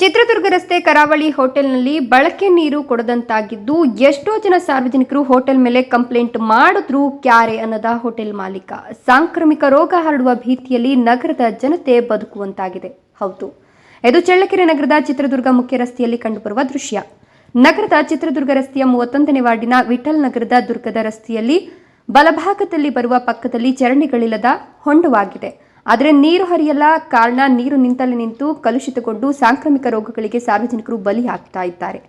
ಚಿತ್ರದುರ್ಗ ರಸ್ತೆ ಕರಾವಳಿ ಹೋಟೆಲ್ನಲ್ಲಿ ಬಳಕೆ ನೀರು ಕೊಡದಂತಾಗಿದ್ದು, ಎಷ್ಟೋ ಜನ ಸಾರ್ವಜನಿಕರು ಹೋಟೆಲ್ ಮೇಲೆ ಕಂಪ್ಲೇಂಟ್ ಮಾಡಿದ್ರು ಕ್ಯಾರೆ ಅನ್ನದ ಹೋಟೆಲ್ ಮಾಲೀಕ. ಸಾಂಕ್ರಾಮಿಕ ರೋಗ ಹರಡುವ ಭೀತಿಯಲ್ಲಿ ನಗರದ ಜನತೆ ಬದುಕುವಂತಾಗಿದೆ. ಹೌದು. ಇದು ಚಳ್ಳಕೆರೆ ನಗರದ ಚಿತ್ರದುರ್ಗ ಮುಖ್ಯ ರಸ್ತೆಯಲ್ಲಿ ಕಂಡುಬರುವ ದೃಶ್ಯ. ನಗರದ ಚಿತ್ರದುರ್ಗ ರಸ್ತೆಯ ಮೂವತ್ತೊಂದನೇ ವಾರ್ಡಿನ ವಿಠಲ್ ನಗರದ ದುರ್ಗದ ರಸ್ತೆಯಲ್ಲಿ ಬಲಭಾಗದಲ್ಲಿ ಬರುವ ಪಕ್ಕದಲ್ಲಿ ಚರಂಡಿಗಳಿಲ್ಲದ ಹೊಂಡವಾಗಿದೆ. ಆದರೆ ನೀರು ಹರಿಯಲ್ಲ ಕಾರಣ ನೀರು ನಿಂತಲ್ಲೇ ನಿಂತು ಕಲುಷಿತಗೊಂಡು ಸಾಂಕ್ರಾಮಿಕ ರೋಗಗಳಿಗೆ ಸಾರ್ವಜನಿಕರು ಬಲಿ ಹಾಕ್ತಾ ಇದ್ದಾರೆ.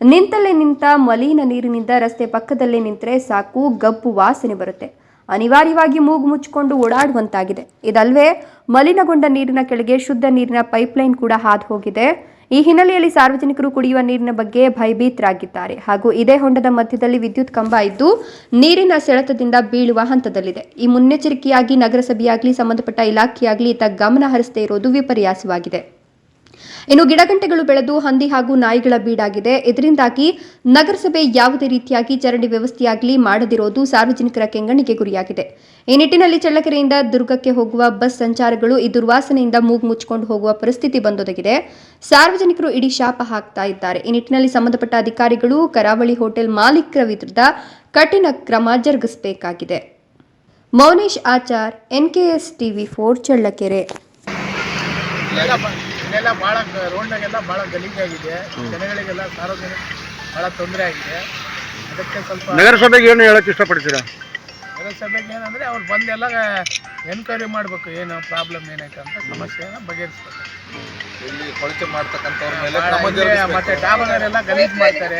ನಿಂತಲ್ಲೇ ನಿಂತ ಮಲಿನ ನೀರಿನಿಂದ ರಸ್ತೆ ಪಕ್ಕದಲ್ಲೇ ನಿಂತರೆ ಸಾಕು ಗಬ್ಬು ವಾಸನೆ ಬರುತ್ತೆ. ಅನಿವಾರ್ಯವಾಗಿ ಮೂಗು ಮುಚ್ಚಿಕೊಂಡು ಓಡಾಡುವಂತಾಗಿದೆ. ಇದಲ್ವೇ ಮಲಿನಗೊಂಡ ನೀರಿನ ಕೆಳಗೆ ಶುದ್ಧ ನೀರಿನ ಪೈಪ್ಲೈನ್ ಕೂಡ ಹಾದು ಹೋಗಿದೆ. ಈ ಹಿನ್ನೆಲೆಯಲ್ಲಿ ಸಾರ್ವಜನಿಕರು ಕುಡಿಯುವ ನೀರಿನ ಬಗ್ಗೆ ಭಯಭೀತರಾಗಿದ್ದಾರೆ ಹಾಗೂ ಇದೇ ಹೊಂಡದ ಮಧ್ಯದಲ್ಲಿ ವಿದ್ಯುತ್ ಕಂಬ ಇದ್ದು, ನೀರಿನ ಸೆಳೆತದಿಂದ ಬೀಳುವ ಹಂತದಲ್ಲಿದೆ. ಈ ಮುನ್ನೆಚ್ಚರಿಕೆಯಾಗಿ ನಗರಸಭೆಯಾಗಲಿ, ಸಂಬಂಧಪಟ್ಟ ಇಲಾಖೆಯಾಗಲಿ ಇತ್ತ ಗಮನ ಹರಿಸದೇ ಇರೋದು ವಿಪರ್ಯಾಸವಾಗಿದೆ. ಇನ್ನು ಗಿಡಗಂಟೆಗಳು ಬೆಳೆದು ಹಂದಿ ಹಾಗೂ ನಾಯಿಗಳ ಬೀಡಾಗಿದೆ. ಇದರಿಂದಾಗಿ ನಗರಸಭೆ ಯಾವುದೇ ರೀತಿಯಾಗಿ ಚರಂಡಿ ವ್ಯವಸ್ಥೆಯಾಗಲಿ ಮಾಡದಿರೋದು ಸಾರ್ವಜನಿಕರ ಕೆಂಗಣ್ಣಿಗೆ ಗುರಿಯಾಗಿದೆ. ಈ ನಿಟ್ಟಿನಲ್ಲಿ ಚಳ್ಳಕೆರೆಯಿಂದ ದುರ್ಗಕ್ಕೆ ಹೋಗುವ ಬಸ್ ಸಂಚಾರಗಳು ಈ ದುರ್ವಾಸನೆಯಿಂದ ಮೂಗು ಮುಚ್ಚಿಕೊಂಡು ಹೋಗುವ ಪರಿಸ್ಥಿತಿ ಬಂದೊದಗಿದೆ. ಸಾರ್ವಜನಿಕರು ಇಡೀ ಶಾಪ ಹಾಕ್ತಾ ಇದ್ದಾರೆ. ಈ ನಿಟ್ಟಿನಲ್ಲಿ ಸಂಬಂಧಪಟ್ಟ ಅಧಿಕಾರಿಗಳು, ಕರಾವಳಿ ಹೋಟೆಲ್ ಮಾಲೀಕರ ವಿರುದ್ಧ ಕಠಿಣ ಕ್ರಮ ಜರುಗಿಸಬೇಕಾಗಿದೆ. Mounesh Achar, NKS TV four Challakere. ಇಲ್ಲೆಲ್ಲ ಭಾಳ ರೋಡ್ನಾಗೆಲ್ಲ ಭಾಳ ಗಲೀಜಾಗಿದೆ. ಜನಗಳಿಗೆಲ್ಲ ಸಾರ್ವಜನಿಕ ಭಾಳ ತೊಂದರೆ ಆಗಿದೆ. ಅದಕ್ಕೆ ಸ್ವಲ್ಪ ನಗರಸಭೆಗೆ ಏನು ಹೇಳಕ್ ಇಷ್ಟಪಡ್ತೀರಾ? ನಗರಸಭೆಗೆ ಏನಂದರೆ ಅವ್ರು ಬಂದೆಲ್ಲ ಎನ್ಕ್ವೈರಿ ಮಾಡಬೇಕು ಏನು ಪ್ರಾಬ್ಲಮ್ ಏನೈತೆ ಅಂತ ಸಮಸ್ಯೆನ ಬಗೆಹರಿಸ್ಬೇಕು. ಇಲ್ಲಿ ಕೊಳಚೆ ಮಾಡ್ತಕ್ಕಂಥವ್ರ ಮೇಲೆ ಕ್ರಮ ಜರುಗಿಸ್ಬೇಕು. ಮತ್ತೆ ಡಾಬಾದವರೆಲ್ಲ ಗಲೀಜು ಮಾಡ್ತಾರೆ.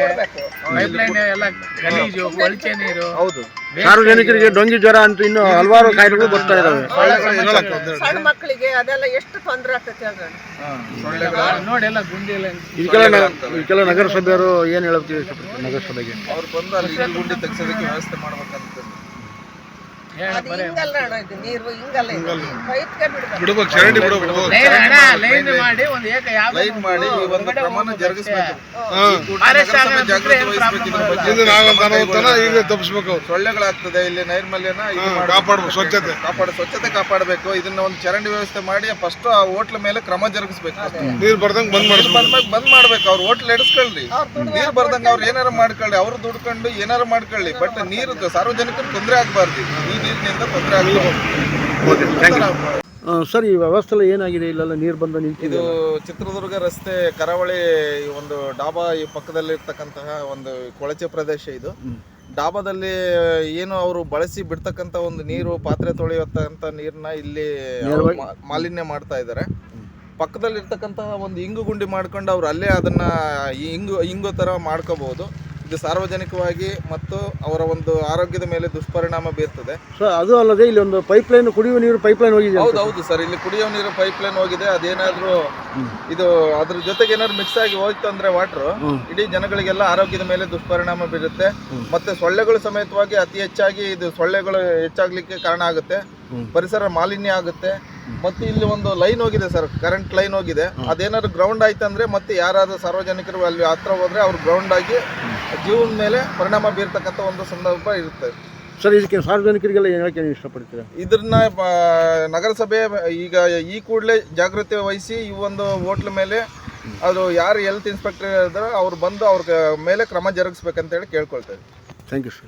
ಪೈಪ್ಲೈನ್ ಎಲ್ಲ ಗಲೀಜು ಕೊಳಚೆ ನೀರು. ಹೌದು. ಸಾರ್ವಜನಿಕರಿಗೆ ಡೊಂಗಿ ಜ್ವರ ಅಂತ ಇನ್ನು ಹಲವಾರು ಕಾಯಿಲೆಗಳು ಬರ್ತಾ ಇದಾವೆ ಸೊಳ್ಳೆಗಳು ಇರಲ್ಲ. ಸಣ್ಣ ಮಕ್ಕಳಿಗೆ ಅದೆಲ್ಲ ಎಷ್ಟು ತೊಂದರೆ ಆಗ್ತೈತೆ ಹೇಳ್ರಿ. ಹಾ, ಸೊಳ್ಳೆಗಳು ನೋಡಿ ಎಲ್ಲ ಗುಂಡಿ ಎಲ್ಲ ಇದಕ್ಕೆಲ್ಲ ನ- ಇದಕ್ಕೆಲ್ಲ ನಗರಸಭೆಯವರು ಏನು ಹೇಳ್ತೀವಿ ಇಷ್ಟಪಡ್ತಾರೆ ನಗರಸಭೆಗೆ? ಅವ್ರು ಬಂದು ಅಲ್ಲಿ ಗುಂಡಿ ತೆಗ್ಸೋದಕ್ಕೆ ವ್ಯವಸ್ಥೆ ಮಾಡ್ಬೇಕಂತ. ಅದು ಹಿಂಗಲ್ಲ ಅಣ್ಣ ಇದು ನೀರು ಹಿಂಗಲ್ಲ ಇದು. ಪೈಪ್ಗೆ ಬಿಡ್ಬೇಕು. ಬಿಡ್ಬೇಕು ಚರಂಡಿ ಬಿಡ್ಬೇಕು ಲೈನ್ ಅಣ್ಣ ಲೈನ್ ಮಾಡಿ ಒಂದು ಏಕ ಯಾವ ಲೈನ್ ಮಾಡಿ ಈ ಒಂದು ಕ್ರಮನ ಜರುಗಿಸ್ಬೇಕು. ಈ ಕೂಡಲೇ ಫಾರೆಸ್ಟ್ ನಗರಸಭೆ ಆಗ ಜಾಗೃತಿ ಏನ್ ವಹಿಸ್ಬೇಕು ಇದ್ರ ಪ್ರಾಬ್ಲಮ್ ಬಗ್ಗೆ. ಈಗ ತಪ್ಪಿಸ್ಬೇಕು ಸೊಳ್ಳೆಗಳಾಗ್ತದೆ ಇಲ್ಲಿ ನೈರ್ಮಲ್ಯನ ಕಾಪಾಡಬೇಕು ಮಾಡ್ಬೇಕು. ಕಾಪಾಡ್ಬೇಕು, ಸ್ವಚ್ಛತೆ. ಕಾಪಾಡ ಸ್ವಚ್ಛತೆ ಕಾಪಾಡಬೇಕು. ಇದನ್ನ ಒಂದು ಚರಂಡಿ ವ್ಯವಸ್ಥೆ ಮಾಡಿ ಫಸ್ಟ್ ಆ ಹೋಟ್ಲ ಮೇಲೆ ಕ್ರಮ ಜರುಗಿಸ್ಬೇಕು ನೀರ್ ಬರ್ದಂಗ್ ಬಂದ್ ನೀರ್ ಮಾಡಿಸ್ಬೇಕು. ಬಂದ್ಮೇಲೆ ಬಂದ್ ಮಾಡ್ಬೇಕು. ಅವ್ರ ಹೋಟ್ಲ್ ಎಡಿಸ್ಕೊಳ್ಳಿ ನೀರ್ ಬರ್ದಂಗ ಅವ್ರು ಏನಾರ ಮಾಡ್ಕೊಳ್ಳಿ. ಅವ್ರು ದುಡ್ಕೊಂಡು ಏನಾರ ಮಾಡ್ಕೊಳ್ಳಿ. ಬಟ್ ನೀರು ಸಾರ್ವಜನಿಕರು ತೊಂದರೆ ಆಗ್ಬಾರ್ದು. ಈ ನೀರಿನಿಂದ ತೊಂದರೆ ಸರ್ ಈ ವ್ಯವಸ್ಥೆ ಏನಾಗಿದೆ? ಇಲ್ಲೆಲ್ಲ ನೀರು ಬಂದು ನಿಂತಿದೆ ಇದು ಚಿತ್ರದುರ್ಗ ರಸ್ತೆ ಕರಾವಳಿ ಒಂದು ಡಾಬಾ ಈ ಪಕ್ಕದಲ್ಲಿ ಇರ್ತಕ್ಕಂತಹ ಒಂದು ಕೊಳಚೆ ಪ್ರದೇಶ ಇದು. ಡಾಬಾದಲ್ಲಿ ಏನು ಅವರು ಬಳಸಿ ಬಿಡ್ತಕ್ಕಂಥ ಒಂದು ನೀರು ಪಾತ್ರೆ ತೊಳೆಯತಕ್ಕಂಥ ನೀರನ್ನ ಇಲ್ಲಿ ಮಾಲಿನ್ಯ ಮಾಡ್ತಾ ಇದ್ದಾರೆ ಪಕ್ಕದಲ್ಲಿ ಇರ್ತಕ್ಕಂತಹ ಒಂದು ಇಂಗು ಗುಂಡಿ ಮಾಡ್ಕೊಂಡು ಅವ್ರು ಅಲ್ಲೇ ಅದನ್ನ ಇಂಗು ಇಂಗು ತರ ಮಾಡ್ಕೋಬಹುದು. ಇದು ಸಾರ್ವಜನಿಕವಾಗಿ ಮತ್ತು ಅವರ ಒಂದು ಆರೋಗ್ಯದ ಮೇಲೆ ದುಷ್ಪರಿಣಾಮ ಬೀರ್ತದೆ. ಸರ್ ಅದು ಅಲ್ಲದೆ ಇಲ್ಲಿ ಒಂದು ಪೈಪ್ ಲೈನ್ ಕುಡಿಯುವ ನೀರು ಪೈಪ್ ಲೈನ್ ಹೋಗಿದೆ. ಹೌದು ಹೌದು ಸರ್ ಇಲ್ಲಿ ಕುಡಿಯುವ ನೀರು ಪೈಪ್ ಲೈನ್ ಹೋಗಿದೆ ಅದೇನಾದ್ರು ಇದು ಅದ್ರ ಜೊತೆಗೆ ಏನಾದ್ರು ಮಿಕ್ಸ್ ಆಗಿ ಹೋಯ್ತು ಅಂದ್ರೆ ವಾಟರ್. ಇಡೀ ಜನಗಳಿಗೆಲ್ಲ ಆರೋಗ್ಯದ ಮೇಲೆ ದುಷ್ಪರಿಣಾಮ ಬೀರುತ್ತೆ. ಮತ್ತೆ ಸೊಳ್ಳೆಗಳು ಸಮೇತವಾಗಿ ಅತಿ ಹೆಚ್ಚಾಗಿ ಇದು ಸೊಳ್ಳೆಗಳು ಹೆಚ್ಚಾಗ್ಲಿಕ್ಕೆ ಕಾರಣ ಆಗುತ್ತೆ. ಪರಿಸರ ಮಾಲಿನ್ಯ ಆಗುತ್ತೆ. ಮತ್ತೆ ಇಲ್ಲಿ ಒಂದು ಲೈನ್ ಹೋಗಿದೆ ಸರ್ ಕರೆಂಟ್ ಲೈನ್ ಹೋಗಿದೆ. ಅದೇನಾದ್ರು ಗ್ರೌಂಡ್ ಆಯ್ತಂದ್ರೆ ಮತ್ತೆ ಯಾರಾದ್ರೂ ಸಾರ್ವಜನಿಕರು ಅಲ್ಲಿ ಹತ್ರ ಹೋದ್ರೆ ಅವ್ರು ಗ್ರೌಂಡ್ ಆಗಿ ಜೀವನ ಮೇಲೆ ಪರಿಣಾಮ ಬೀರ್ತಕ್ಕಂಥ ಒಂದು ಸಂದರ್ಭ ಇರುತ್ತೆ. ಸರ್ ಇದಕ್ಕೆ ಸಾರ್ವಜನಿಕರಿಗೆಲ್ಲ ಏನು ಹೇಳಕ್ಕೆ ನೀವು ಇಷ್ಟಪಡ್ತೀರಾ? ಇದನ್ನ ನಗರಸಭೆ ಈಗ ಈ ಕೂಡಲೇ ಜಾಗೃತಿ ವಹಿಸಿ ಈ ಒಂದು ಹೋಟ್ಲ್ ಮೇಲೆ ಅದು ಯಾರು ಹೆಲ್ತ್ ಇನ್ಸ್ಪೆಕ್ಟರ್ ಇದ್ದಾರೆ ಅವ್ರು ಬಂದು ಅವ್ರ ಮೇಲೆ ಕ್ರಮ ಜರುಗಿಸ್ಬೇಕಂತ ಹೇಳಿ ಕೇಳ್ಕೊಳ್ತೇವೆ. Thank you sir